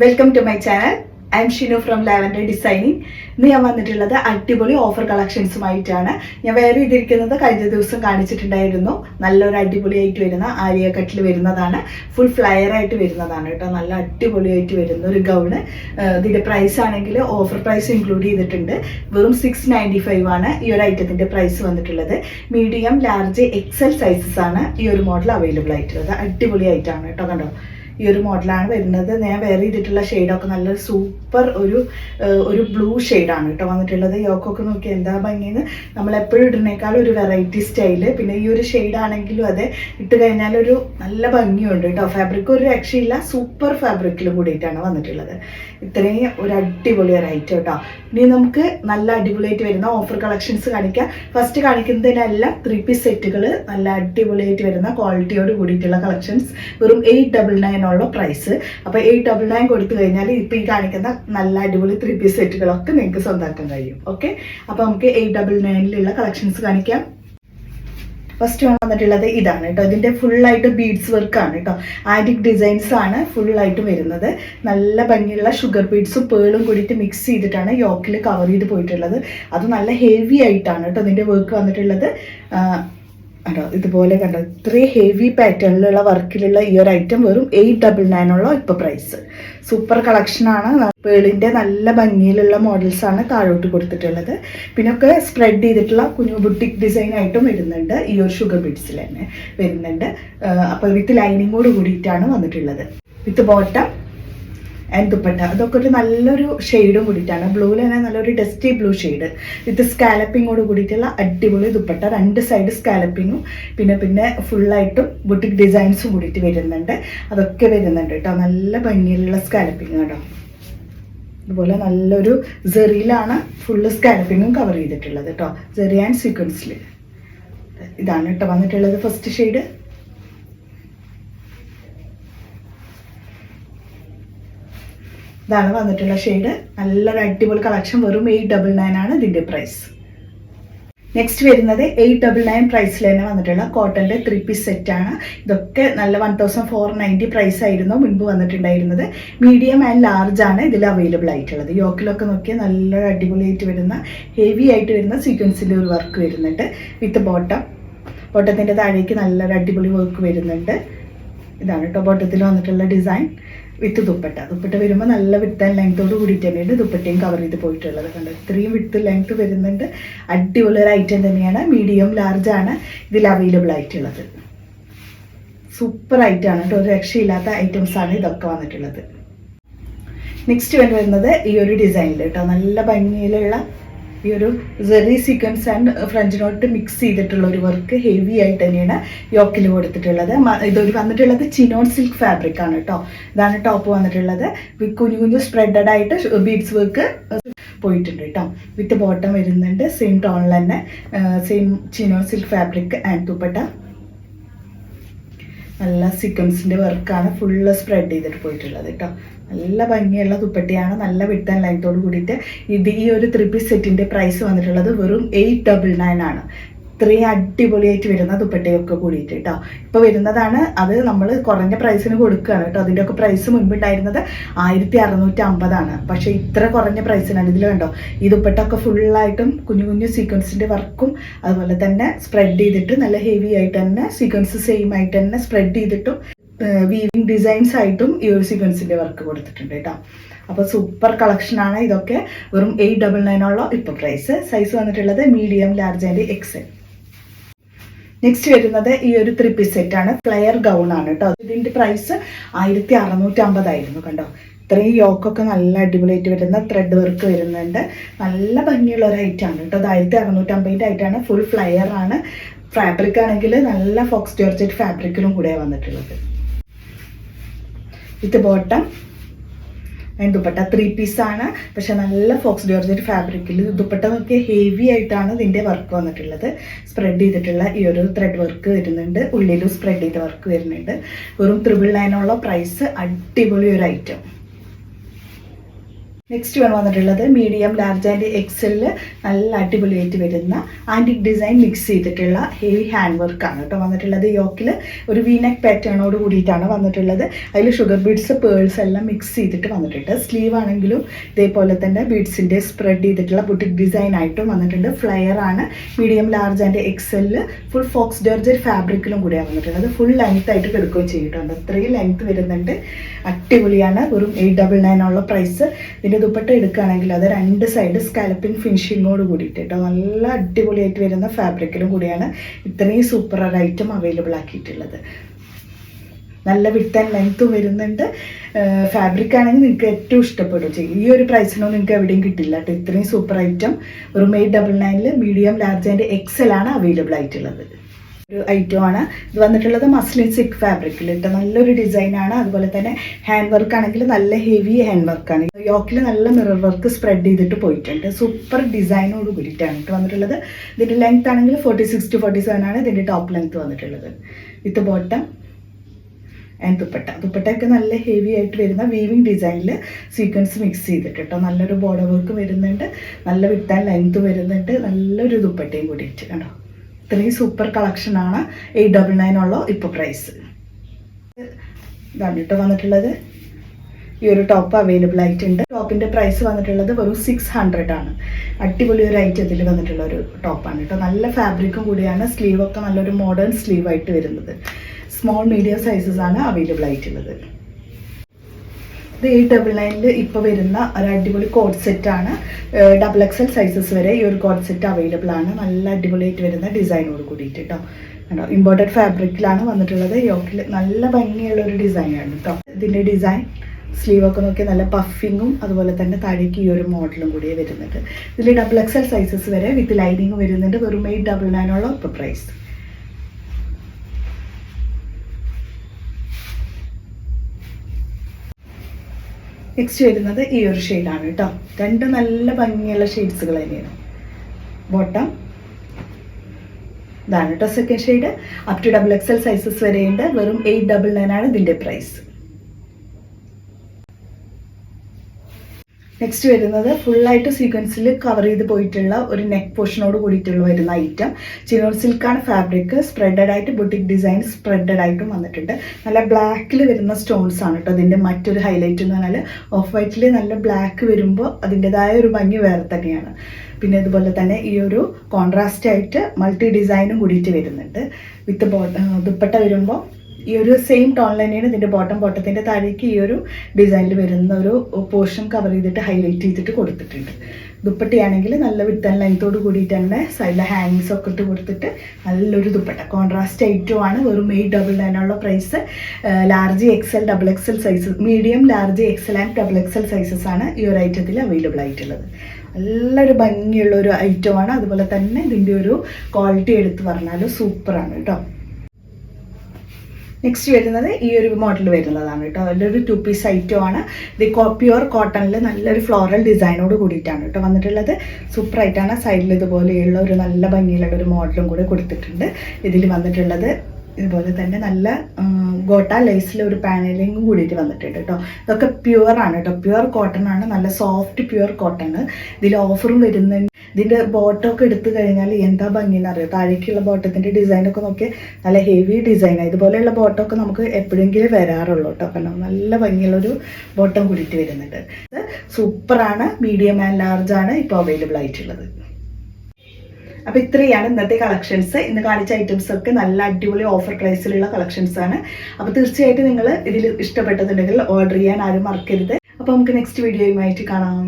Welcome to my channel I am Shinu from lavender designing ഇന്ന് ഞാൻ വന്നിട്ടുള്ളത് അടിപൊളി ഓഫർ കളക്ഷൻസുമായിട്ടാണ് ഞാൻ വേറെ ഇതിരിക്കുന്നത് കഴിഞ്ഞ ദിവസം കാണിച്ചിട്ടുണ്ടായിരുന്നു. നല്ലൊരു അടിപൊളിയായിട്ട് വരുന്ന ആലിയ കട്ടിൽ വരുന്നതാണ്. ഫുൾ ഫ്ലയർ ആയിട്ട് വരുന്നതാണ് കേട്ടോ. നല്ല അടിപൊളിയായിട്ട് വരുന്ന ഒരു ഗൗണ് ഇതിന്റെ പ്രൈസ് ആണെങ്കിൽ ഓഫർ പ്രൈസ് ഇൻക്ലൂഡ് ചെയ്തിട്ടുണ്ട്. വെറും സിക്സ് നയന്റി ഫൈവ് ആണ് ഈ ഒരു ഐറ്റത്തിന്റെ പ്രൈസ് വന്നിട്ടുള്ളത്. മീഡിയം ലാർജ് എക്സൽ സൈസസ് ആണ് ഈ ഒരു മോഡൽ അവൈലബിൾ ആയിട്ടുള്ളത്. അടിപൊളിയായിട്ടാണ് കേട്ടോ കണ്ടോ? ഈ ഒരു മോഡലാണ് വരുന്നത്. ഞാൻ വെയർ ചെയ്തിട്ടുള്ള ഷെയ്ഡൊക്കെ നല്ല സൂപ്പർ ഒരു ഒരു ബ്ലൂ ഷെയ്ഡാണ് കേട്ടോ വന്നിട്ടുള്ളത്. യോക്കൊക്കെ നോക്കി എന്താ ഭംഗിയെന്ന് നമ്മൾ എപ്പോഴും ഇടുന്നേക്കാൾ ഒരു വെറൈറ്റി സ്റ്റൈൽ പിന്നെ ഈ ഒരു ആണെങ്കിലും അതെ ഇട്ട് കഴിഞ്ഞാൽ ഒരു നല്ല ഭംഗിയുണ്ട് കേട്ടോ. ഫാബ്രിക് ഒരു രക്ഷയില്ല സൂപ്പർ ഫാബ്രിക്കിൽ കൂടിയിട്ടാണ് വന്നിട്ടുള്ളത്. ഇത്രയും ഒരു അടിപൊളി വെറൈറ്റി കേട്ടോ. ഇനി നമുക്ക് നല്ല അടിപൊളിയായിട്ട് വരുന്ന ഓഫർ കളക്ഷൻസ് കാണിക്കാം. ഫസ്റ്റ് കാണിക്കുന്നതിനെല്ലാം ത്രീ പീസ് സെറ്റുകൾ നല്ല അടിപൊളിയായിട്ട് വരുന്ന ക്വാളിറ്റിയോട് കൂടിയിട്ടുള്ള കളക്ഷൻസ് വെറും എയ്റ്റ് ഡബിൾ നയൻ ഉള്ള പ്രൈസ് അപ്പോൾ എയ്റ്റ് ഡബിൾ നയൻ കൊടുത്തു കഴിഞ്ഞാൽ ഇപ്പൊ ഈ കാണിക്കുന്ന നല്ല അടിപൊളി ത്രീ പീസ് സെറ്റുകളൊക്കെ നിങ്ങൾക്ക് സ്വന്തമാക്കാൻ കഴിയും. ഓക്കെ അപ്പോൾ നമുക്ക് എയ്റ്റ് ഡബിൾ നയനിലുള്ള കളക്ഷൻസ് കാണിക്കാം. ഫസ്റ്റ് വന്നിട്ടുള്ളത് ഇതാണ് കേട്ടോ ഇതിന്റെ ഫുൾ ആയിട്ട് ബീഡ്സ് വർക്കാണ് കേട്ടോ ആന്റിക് ഡിസൈൻസ് ആണ് ഫുൾ ആയിട്ട് വരുന്നത്. നല്ല ഭംഗിയുള്ള ഷുഗർ ബീഡ്സും പേളും കൂടിയിട്ട് മിക്സ് ചെയ്തിട്ടാണ് യോക്കിൽ കവർ ചെയ്ത് പോയിട്ടുള്ളത്. അത് നല്ല ഹെവി ആയിട്ടാണ് കേട്ടോ ഇതിന്റെ വർക്ക് വന്നിട്ടുള്ളത്. കണ്ടോ ഇതുപോലെ കണ്ടോ? ഇത്രയും ഹെവി പാറ്റേണിലുള്ള വർക്കിലുള്ള ഈ ഒരു ഐറ്റം വെറും എയ്റ്റ് ഡബിൾ നയൻ ഉള്ള ഇപ്പോൾ പ്രൈസ് സൂപ്പർ കളക്ഷനാണ് പേളിന്റെ നല്ല ഭംഗിയിലുള്ള മോഡൽസ് ആണ് താഴോട്ട് കൊടുത്തിട്ടുള്ളത്. പിന്നെ ഒക്കെ സ്പ്രെഡ് ചെയ്തിട്ടുള്ള കുഞ്ഞു ബുട്ടിക് ഡിസൈൻ ആയിട്ടും വരുന്നുണ്ട്. ഈ ഒരു ഷുഗർ ബിഡ്സിൽ തന്നെ വരുന്നുണ്ട്. അപ്പോൾ വിത്ത് ലൈനിങ്ങോട് കൂടിയിട്ടാണ് വന്നിട്ടുള്ളത്. വിത്ത് ബോട്ടം ആൻഡ് ദുപ്പട്ട അതൊക്കെ ഒരു നല്ലൊരു ഷെയ്ഡും കൂടിയിട്ടാണ്. ബ്ലൂവിൽ തന്നെ നല്ലൊരു ഡസ്റ്റി ബ്ലൂ ഷെയ്ഡ് വിത്ത് സ്കാലപ്പിങ്ങോട് കൂടിയിട്ടുള്ള അടിപൊളി ദുപ്പട്ട. രണ്ട് സൈഡ് സ്കാലപ്പിങ്ങും പിന്നെ പിന്നെ ഫുള്ളായിട്ടും ബുട്ടിക് ഡിസൈൻസും കൂടിയിട്ട് വരുന്നുണ്ട്. അതൊക്കെ വരുന്നുണ്ട് കേട്ടോ നല്ല ഭംഗിയിലുള്ള സ്കാലപ്പിങ് കേട്ടോ അതുപോലെ നല്ലൊരു ജെറിയിലാണ് ഫുള്ള് സ്കാലപ്പിങ്ങും കവർ ചെയ്തിട്ടുള്ളത് കേട്ടോ ജെറി ആൻഡ് സീക്വൻസിൽ ഇതാണ് കേട്ടോ വന്നിട്ടുള്ളത് ഫസ്റ്റ് ഷെയ്ഡ് ഇതാണ് വന്നിട്ടുള്ള ഷെയ്ഡ് നല്ലൊരു അടിപൊളി കളക്ഷൻ വെറും എയ്റ്റ് ഡബിൾ നയൻ ആണ് ഇതിന്റെ പ്രൈസ് നെക്സ്റ്റ് വരുന്നത് എയ്റ്റ് ഡബിൾ നയൻ പ്രൈസിൽ തന്നെ വന്നിട്ടുള്ള കോട്ടന്റെ ത്രീ പീസ് സെറ്റ് ആണ്. ഇതൊക്കെ നല്ല one thousand four ninety price ആയിരുന്നു മുൻപ് വന്നിട്ടുണ്ടായിരുന്നത്. മീഡിയം ആൻഡ് ലാർജ് ആണ് ഇതിൽ അവൈലബിൾ ആയിട്ടുള്ളത്. യോക്കിലൊക്കെ നോക്കിയാൽ നല്ല അടിപൊളിയായിട്ട് വരുന്ന ഹെവി ആയിട്ട് വരുന്ന സീക്വൻസിന്റെ ഒരു വർക്ക് വരുന്നുണ്ട്. വിത്ത് ബോട്ടം ബോട്ടത്തിന്റെ താഴേക്ക് നല്ലൊരു അടിപൊളി വർക്ക് വരുന്നുണ്ട്. ഇതാണ് കേട്ടോ ബോട്ടത്തിൽ വന്നിട്ടുള്ള ഡിസൈൻ വിത്ത് ദുപ്പട്ട. ദുപ്പട്ട വരുമ്പോൾ നല്ല വിത്ത് ആൻഡ് ലെങ്ത്തോട് കൂടിയിട്ട് തന്നെയാണ് ദുപ്പട്ടയും കവർ ചെയ്ത് പോയിട്ടുള്ളത് കണ്ടത് ഇത്രയും വിത്ത് ലെങ്ത്ത് വരുന്നുണ്ട്. അടിപൊളി ഒരു ഐറ്റം തന്നെയാണ്. മീഡിയം ലാർജ് ആണ്. ഇതിൽ അവൈലബിൾ ആയിട്ടുള്ളത്. സൂപ്പർ ഐറ്റമാണ് കേട്ടോ. ഒരു രക്ഷയില്ലാത്ത ഐറ്റംസ് ആണ് ഇതൊക്കെ വന്നിട്ടുള്ളത്. നെക്സ്റ്റ് വേണ്ടി വരുന്നത് ഈ ഒരു ഡിസൈനിൽ കേട്ടോ. നല്ല ഭംഗിയിലുള്ള ഈ ഒരു zari sequence and French knot mix ചെയ്തിട്ടുള്ള ഒരു വർക്ക് ഹെവി ആയിട്ട് തന്നെയാണ് യോക്കിൽ കൊടുത്തിട്ടുള്ളത്. ഇത് വന്നിട്ടുള്ളത് ചിനോൺ സിൽക്ക് ഫാബ്രിക് ആണ് കേട്ടോ ഇതാണ് ടോപ്പ് വന്നിട്ടുള്ളത്. കുഞ്ഞു കുഞ്ഞു സ്പ്രെഡഡ് ആയിട്ട് ബീഡ്സ് വർക്ക് പോയിട്ടുണ്ട് കേട്ടോ വിത്ത് ബോട്ടം വരുന്നുണ്ട് സെയിം ടോണിൽ തന്നെ same chinon silk fabric and dupatta നല്ല സിക്വൻസിന്റെ വർക്കാണ് ഫുള്ള് സ്പ്രെഡ് ചെയ്തിട്ട് പോയിട്ടുള്ളത് കേട്ടോ നല്ല ഭംഗിയുള്ള ദുപ്പട്ടിയാണ് നല്ല വിട്ടൻ ലൈറ്റോട് കൂടിയിട്ട് ഇത് ഈ ഒരു ത്രിപ്പി സെറ്റിന്റെ പ്രൈസ് വന്നിട്ടുള്ളത് വെറും എയ്റ്റ് ഡബിൾ നയൻ ആണ്. ഇത്രയും അടിപൊളിയായിട്ട് വരുന്ന ദുപ്പട്ടയൊക്കെ കൂടിയിട്ട് കേട്ടോ ഇപ്പൊ വരുന്നതാണ് അത് നമ്മൾ കുറഞ്ഞ പ്രൈസിന് കൊടുക്കുകയാണ് കേട്ടോ അതിന്റെ ഒക്കെ പ്രൈസ് മുൻപുണ്ടായിരുന്നത് ആയിരത്തി അറുന്നൂറ്റി അമ്പതാണ് പക്ഷെ ഇത്ര കുറഞ്ഞ പ്രൈസിനാണ് ഇതിൽ കണ്ടോ? ഈ ദുപ്പട്ടൊക്കെ ഫുള്ളായിട്ടും കുഞ്ഞു കുഞ്ഞു സീക്വൻസിന്റെ വർക്കും അതുപോലെ തന്നെ സ്പ്രെഡ് ചെയ്തിട്ട് നല്ല ഹെവി ആയിട്ട് തന്നെ സീക്വൻസ് സെയിം ആയിട്ട് തന്നെ സ്പ്രെഡ് ചെയ്തിട്ടും വീവിംഗ് ഡിസൈൻസ് ആയിട്ടും ഈ ഒരു സീക്വൻസിന്റെ വർക്ക് കൊടുത്തിട്ടുണ്ട് കേട്ടോ അപ്പോൾ സൂപ്പർ കളക്ഷനാണ് ഇതൊക്കെ. വെറും എയ്റ്റ് ഡബിൾ നയൻ ഉള്ള ഇപ്പോൾ പ്രൈസ് സൈസ് വന്നിട്ടുള്ളത് medium large and XL next വരുന്നത് ഈ ഒരു ത്രീ പീസ് സെറ്റ് ആണ്. ഫ്ലെയർ ഗൗൺ ആണ് കേട്ടോ. ഇതിന്റെ പ്രൈസ് ആയിരത്തി അറുന്നൂറ്റി അമ്പതായിരുന്നു കണ്ടോ. ഇത്രയും യോക്കൊക്കെ നല്ല അടിപൊളിയായിട്ട് വരുന്ന ത്രെഡ് വർക്ക് വരുന്നുണ്ട്. നല്ല ഭംഗിയുള്ള ഒരു ഐറ്റം ആണ് കേട്ടോ. അത് ആയിരത്തി അറുന്നൂറ്റി അമ്പതിന്റെ ആയിട്ടാണ് ഫുൾ ഫ്ലെയർ ആണ്. ഫാബ്രിക് ആണെങ്കിൽ നല്ല ഫോക്സ് ജോർജറ്റ് ഫാബ്രിക്കിലും കൂടെ വന്നിട്ടുള്ളത്. ഇത് ബോട്ടം ദുപ്പട്ട ത്രീ പീസ് ആണ്. പക്ഷെ നല്ല ഫോക്സ് ജോർജറ്റ് ഫാബ്രിക്കിൽ ദുപ്പട്ട നോക്കിയ ഹെവി ആയിട്ടാണ് ഇതിന്റെ വർക്ക് വന്നിട്ടുള്ളത്. സ്പ്രെഡ് ചെയ്തിട്ടുള്ള ഈ ഒരു ത്രെഡ് വർക്ക് വരുന്നുണ്ട്. ഉള്ളിലും സ്പ്രെഡ് ചെയ്ത വർക്ക് വരുന്നുണ്ട്. വെറും ത്രിബിൾ നയനുള്ള പ്രൈസ് അടിപൊളി ഒരു ഐറ്റം നെക്സ്റ്റ് വേണം വന്നിട്ടുള്ളത് മീഡിയം ലാർജ് ആൻഡ് എക്സലിൽ നല്ല അടിപൊളിയായിട്ട് വരുന്ന ആന്റിക് ഡിസൈൻ മിക്സ് ചെയ്തിട്ടുള്ള ഹെവി ഹാൻഡ് വർക്കാണ് കേട്ടോ. വന്നിട്ടുള്ളത് യോക്കിൽ ഒരു വീനക്ക് പാറ്റേണോട് കൂടിയിട്ടാണ് വന്നിട്ടുള്ളത്. അതിൽ ഷുഗർ ബീഡ്സ് പേൾസ് എല്ലാം മിക്സ് ചെയ്തിട്ട് വന്നിട്ടുണ്ട്. സ്ലീവ് ആണെങ്കിലും ഇതേപോലെ തന്നെ ബീഡ്സിന്റെ സ്പ്രെഡ് ചെയ്തിട്ടുള്ള ബുട്ടിക് ഡിസൈൻ ആയിട്ടും വന്നിട്ടുണ്ട്. ഫ്ലെയർ ആണ്. മീഡിയം ലാർജ് ആൻഡ് എക്സലിൽ ഫുൾ ഫോക്സ് ജോർജർ ഫാബ്രിക്കിലും കൂടിയാണ് വന്നിട്ടുള്ളത്. ഫുൾ ലെങ്ത് ആയിട്ട് കിടക്കുകയും ചെയ്തിട്ടുണ്ട്. അത്രയും ലെങ്ത് വരുന്നുണ്ട്. അടിപൊളിയാണ്. വെറും എയ്റ്റ് ഡബിൾ നയൻ ഉള്ള പ്രൈസ് ഇതിന്റെ ദുപ്പട്ട എടുക്കുകയാണെങ്കിൽ അത് രണ്ട് സൈഡ് സ്കാലപ്പിംഗ് ഫിനിഷിങ്ങോട് കൂടിയിട്ട് കേട്ടോ. നല്ല അടിപൊളിയായിട്ട് വരുന്ന ഫാബ്രിക്കിലും കൂടിയാണ് ഇത്രയും സൂപ്പർ ഐറ്റം അവൈലബിൾ ആക്കിയിട്ടുള്ളത്. നല്ല വിട്ട് ആൻഡ് ലെങ്ത്തും വരുന്നുണ്ട്. ഫാബ്രിക് ആണെങ്കിൽ നിങ്ങൾക്ക് ഏറ്റവും ഇഷ്ടപ്പെടും. ചെയ്യും ഈ ഒരു പ്രൈസിനൊന്നും നിങ്ങൾക്ക് എവിടെയും കിട്ടില്ല കേട്ടോ. ഇത്രയും സൂപ്പർ ഐറ്റം വെറും എയ്റ്റ് ഡബിൾ നയനിൽ മീഡിയം ലാർജ് ആൻഡ് എക്സൽ ആണ് അവൈലബിൾ ആയിട്ടുള്ളത്. ഒരു ആണ്. ഇത് വന്നിട്ടുള്ളത് മസ്ലിൻ സിക്ക് ഫാബ്രിക്കിൽ കേട്ടോ നല്ലൊരു ഡിസൈൻ ആണ്. അതുപോലെ തന്നെ ഹാൻഡ് വർക്ക് ആണെങ്കിൽ നല്ല ഹെവി ഹാൻഡ് വർക്കാണ് യോക്കിൽ നല്ല മിറർ വർക്ക് സ്പ്രെഡ് ചെയ്തിട്ട് പോയിട്ടുണ്ട്. സൂപ്പർ ഡിസൈനോട് കൂടിയിട്ടാണ് കേട്ടോ വന്നിട്ടുള്ളത്. ഇതിന്റെ ലെങ്ത് ആണെങ്കിൽ forty six to forty seven ആണ് ഇതിന്റെ ടോപ്പ് ലെങ്ത് വന്നിട്ടുള്ളത്. With bottom and dupatta. ദുപ്പട്ടയൊക്കെ നല്ല ഹെവി ആയിട്ട് വരുന്ന വീവിങ് ഡിസൈനിൽ സീക്വൻസ് മിക്സ് ചെയ്തിട്ട് കേട്ടോ നല്ലൊരു ബോർഡർ വർക്ക് വരുന്നുണ്ട്. നല്ല വിട്ടാൻ ലെങ്ത് വരുന്നുണ്ട്. നല്ലൊരു ദുപ്പട്ടയും കൂടിയിട്ട് കണ്ടോ? ഇത്രയും സൂപ്പർ കളക്ഷനാണ് എയ്റ്റ് ഡബിൾ നയൻ ഉള്ള. ഇപ്പോൾ പ്രൈസ് ഇതാണ് കേട്ടോ വന്നിട്ടുള്ളത്. ഈ ഒരു ടോപ്പ് അവൈലബിൾ ആയിട്ടുണ്ട് ടോപ്പിന്റെ പ്രൈസ് വന്നിട്ടുള്ളത് വെറും സിക്സ് ഹൺഡ്രഡ് ആണ്. അടിപൊളി ഒരു ഐറ്റത്തിൽ വന്നിട്ടുള്ള ഒരു ടോപ്പാണ് കേട്ടോ നല്ല ഫാബ്രിക്കും കൂടിയാണ്. സ്ലീവ് ഒക്കെ നല്ലൊരു മോഡേൺ സ്ലീവ് ആയിട്ട് വരുന്നത്. സ്മോൾ മീഡിയം സൈസസ് ആണ് അവൈലബിൾ ആയിട്ടുള്ളത്. ഇത് ഈ ഡബിൾ നയനിൽ ഇപ്പോൾ വരുന്ന ഒരു അടിപൊളി കോഡ് സെറ്റാണ് ഡബിൾ എക്സൽ സൈസസ് വരെ ഈ ഒരു കോഡ് സെറ്റ് അവൈലബിൾ ആണ്. നല്ല അടിപൊളിയായിട്ട് വരുന്ന ഡിസൈനോട് കൂടിയിട്ട് കേട്ടോ കണ്ടോ? ഇമ്പോർട്ടഡ് ഫാബ്രിക്കിലാണ് വന്നിട്ടുള്ളത്. യോക്കിൽ നല്ല ഭംഗിയുള്ള ഒരു ഡിസൈനാണ് കേട്ടോ ഇതിന്റെ ഡിസൈൻ സ്ലീവൊക്കെ നോക്കി നല്ല പഫിങ്ങും അതുപോലെ തന്നെ താഴേക്ക് ഈ ഒരു മോഡലും കൂടിയേ വരുന്നുണ്ട് ഇതിൽ ഡബിൾ എക്സൽ സൈസസ് വരെ വിത്ത് ലൈനിങ് വരുന്നുണ്ട്. വെറും എയ്റ്റ് ഡബിൾ നയനോളം ഇപ്പോൾ പ്രൈസ് നെക്സ്റ്റ് വരുന്നത് ഈ ഒരു ഷെയ്ഡാണ് കേട്ടോ രണ്ട് നല്ല ഭംഗിയുള്ള ഷെയ്ഡ്സുകൾ തന്നെയാണ്. ബോട്ടം ഇതാണ് കേട്ടോ second shade up to double XL sizes വരെയുണ്ട്. വെറും എയ്റ്റ് ഡബിൾ നയൻ ആണ് ഇതിന്റെ പ്രൈസ് നെക്സ്റ്റ് വരുന്നത് ഫുള്ളായിട്ട് സീക്വൻസിൽ കവർ ചെയ്ത് പോയിട്ടുള്ള ഒരു നെക്ക് പോർഷനോട് കൂടിയിട്ടുള്ള വരുന്ന ഐറ്റം ചിനോർ സിൽക്കാണ് ഫാബ്രിക് സ്പ്രെഡഡ് ആയിട്ട് ബുട്ടിക് ഡിസൈൻ സ്പ്രെഡഡ് ആയിട്ടും വന്നിട്ടുണ്ട്. നല്ല ബ്ലാക്കിൽ വരുന്ന സ്റ്റോൺസ് ആണ് കേട്ടോ അതിന്റെ മറ്റൊരു ഹൈലൈറ്റ് എന്ന് പറഞ്ഞാൽ ഓഫ് വൈറ്റിൽ നല്ല ബ്ലാക്ക് വരുമ്പോൾ അതിന്റെതായ ഒരു ഭംഗി വേറെ തന്നെയാണ് പിന്നെ അതുപോലെ തന്നെ ഈ ഒരു കോൺട്രാസ്റ്റ് ആയിട്ട് മൾട്ടി ഡിസൈനും കൂടിയിട്ട് വരുന്നുണ്ട്. വിത്ത് ബോ ദുപ്പട്ട വരുമ്പോൾ ഈ ഒരു സെയിം ടോൺ തന്നെയാണ് ഇതിന്റെ ബോട്ടം ബോട്ടത്തിന്റെ താഴേക്ക് ഈ ഒരു ഡിസൈനിൽ വരുന്ന ഒരു പോർഷൻ കവർ ചെയ്തിട്ട് ഹൈലൈറ്റ് ചെയ്തിട്ട് കൊടുത്തിട്ടുണ്ട്. ദുപ്പട്ടയാണെങ്കിൽ നല്ല വിത്തൻ ലെങ്ത്തോട് കൂടിയിട്ട് തന്നെ സൈഡിലെ ഹാങ്ങിങ്സ് ഒക്കെ ഇട്ട് കൊടുത്തിട്ട് നല്ലൊരു ദുപ്പട്ട. കോൺട്രാസ്റ്റ് ഐറ്റവും ആണ്. വെറും eight double നയനുള്ള price large XL double XL size medium large XL and double XL sizes ആണ് ഈ ഒരു ഐറ്റത്തിൽ അവൈലബിൾ ആയിട്ടുള്ളത്. നല്ലൊരു ഭംഗിയുള്ള ഒരു ഐറ്റമാണ് അതുപോലെ തന്നെ ഇതിന്റെ ഒരു ക്വാളിറ്റി എടുത്ത് പറഞ്ഞാൽ സൂപ്പറാണ് കേട്ടോ. നെക്സ്റ്റ് വരുന്നത് ഈ ഒരു മോഡൽ വരുന്നതാണ് കേട്ടോ. അതിന്റെ ഒരു ടു പീസ് ഐറ്റം ആണ്. ഇത് പ്യുവർ കോട്ടണിൽ നല്ലൊരു ഫ്ലോറൽ ഡിസൈനോട് കൂടിയിട്ടാണ് കേട്ടോ വന്നിട്ടുള്ളത്. സൂപ്പർ സൂപ്പറായിട്ടാണ് സൈഡിൽ ഇതുപോലെയുള്ള ഒരു നല്ല ഭംഗിയുള്ള ഒരു മോഡലും കൂടെ കൊടുത്തിട്ടുണ്ട്. ഇതിൽ വന്നിട്ടുള്ളത് ഇതുപോലെ തന്നെ നല്ല ഗോട്ട ലേസിൽ ഒരു പാനലിങ്ങും കൂടിയിട്ട് വന്നിട്ടുണ്ട് കേട്ടോ. ഇതൊക്കെ പ്യുവർ ആണ് കേട്ടോ. പ്യുവർ കോട്ടൺ ആണ്. നല്ല സോഫ്റ്റ് പ്യുവർ കോട്ടൺ ഇതിൽ ഓഫറും വരുന്നുണ്ട്. ഇതിന്റെ ബോട്ടമൊക്കെ എടുത്തു കഴിഞ്ഞാൽ എന്താ ഭംഗിയെന്ന് അറിയാം? താഴേക്കുള്ള ബോട്ടത്തിന്റെ ഡിസൈനൊക്കെ നോക്കിയാൽ നല്ല ഹെവി ഡിസൈനാണ് ഇതുപോലെയുള്ള ബോട്ടമൊക്കെ നമുക്ക് എപ്പോഴെങ്കിലും വരാറുള്ളൂ കേട്ടോ. കാരണം നല്ല ഭംഗിയുള്ളൊരു ബോട്ടം കൂടിയിട്ട് വരുന്നുണ്ട്. സൂപ്പറാണ് മീഡിയം ആൻഡ് ലാർജ് ആണ് ഇപ്പോൾ അവൈലബിൾ ആയിട്ടുള്ളത്. അപ്പൊ ഇത്രയാണ് ഇന്നത്തെ കളക്ഷൻസ് ഇന്ന് കാണിച്ച ഐറ്റംസ് ഒക്കെ നല്ല അടിപൊളി ഓഫർ പ്രൈസിലുള്ള കളക്ഷൻസ് ആണ്. അപ്പോൾ തീർച്ചയായിട്ടും നിങ്ങൾ ഇതിൽ ഇഷ്ടപ്പെട്ടതുണ്ടെങ്കിൽ ഓർഡർ ചെയ്യാൻ ആരും മറക്കരുത്. അപ്പോൾ നമുക്ക് നെക്സ്റ്റ് വീഡിയോയുമായിട്ട് കാണാം.